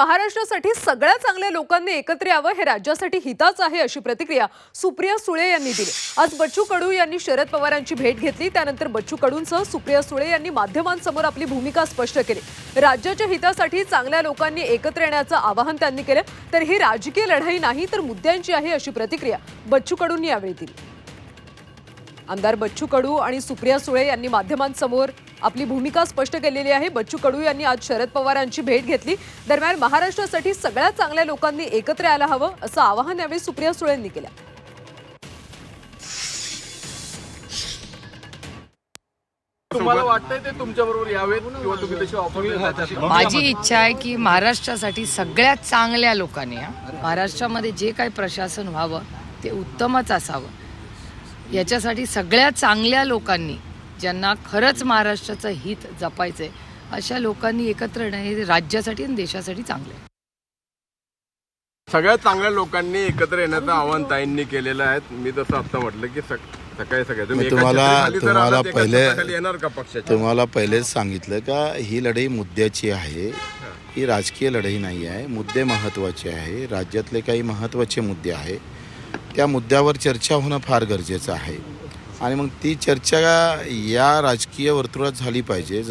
महाराष्ट्रासाठी सगळ्या चांगल्या लोकांनी एकत्र यावं हे राज्यासाठी हिताच आहे अशी प्रतिक्रिया सुप्रिया सुळे यांनी दिली. आज बच्चू कडू यांनी शरद पवारांची भेट घेतली. त्यानंतर बच्चू कडूंसह सुप्रिया सुळे यांनी माध्यमांसमोर आपली भूमिका स्पष्ट केली. राज्याच्या हितासाठी चांगल्या लोकांनी एकत्र येण्याचं आवाहन त्यांनी केलं. तर ही राजकीय लढाई नाही तर मुद्द्यांची आहे अशी प्रतिक्रिया बच्चू कडूंनी यावेळी दिली. आमदार बच्चू कडू आणि सुप्रिया सुळे यांनी माध्यमांसमोर आपली भूमिका स्पष्ट केलेली आहे. बच्चू कडू यांनी आज शरद पवारांची भेट घेतली. दरम्यान महाराष्ट्रासाठी सगळ्या चांगल्या लोकांनी एकत्र यायला हवं असं आवाहन यावेळी सुप्रिया सुळेंनी केलं. तुम्हाला वाटतंय ते तुमच्या बरोबर यावेत किंवा तुम्ही तशी ऑफर माझी इच्छा आहे की महाराष्ट्रासाठी सगळ्यात चांगल्या लोकांनी हा, महाराष्ट्रामध्ये जे काही प्रशासन व्हावं ते उत्तमच असावं. याच्यासाठी सगळ्यात चांगल्या लोकांनी ज्यांना खरंच महाराष्ट्राचं हित जपायचं आहे अशा लोकांनी एकत्र येणं हे राज्यासाठी आणि देशासाठी चांगलं आहे सगळ्यात चांगल्या लोकांनी एकत्र येण्याचं आवाहन ताईंनी केलेलं आहे. मी जसं आता म्हटलं की सक- सकाळी सकाळी तुम्ही मग एका तुम्हाला- छत्रीखाली जर तुम्हाला आलात, एका पहिले- येणार का पक्षाच्या? तुम्हाला पहिलेच सांगितलं का ही लढाई मुद्द्याची आहे ही राजकीय लढाई नाही आहे मुद्दे महत्त्वाचे आहे राज्यातले काही महत्त्वाचे मुद्दे आहे. त्या मुद्द्यावर चर्चा होणं फार गरजेचं आहे. आणि मग ती चर्चा या राजकीय वर्तुळात झाली पाहिजे.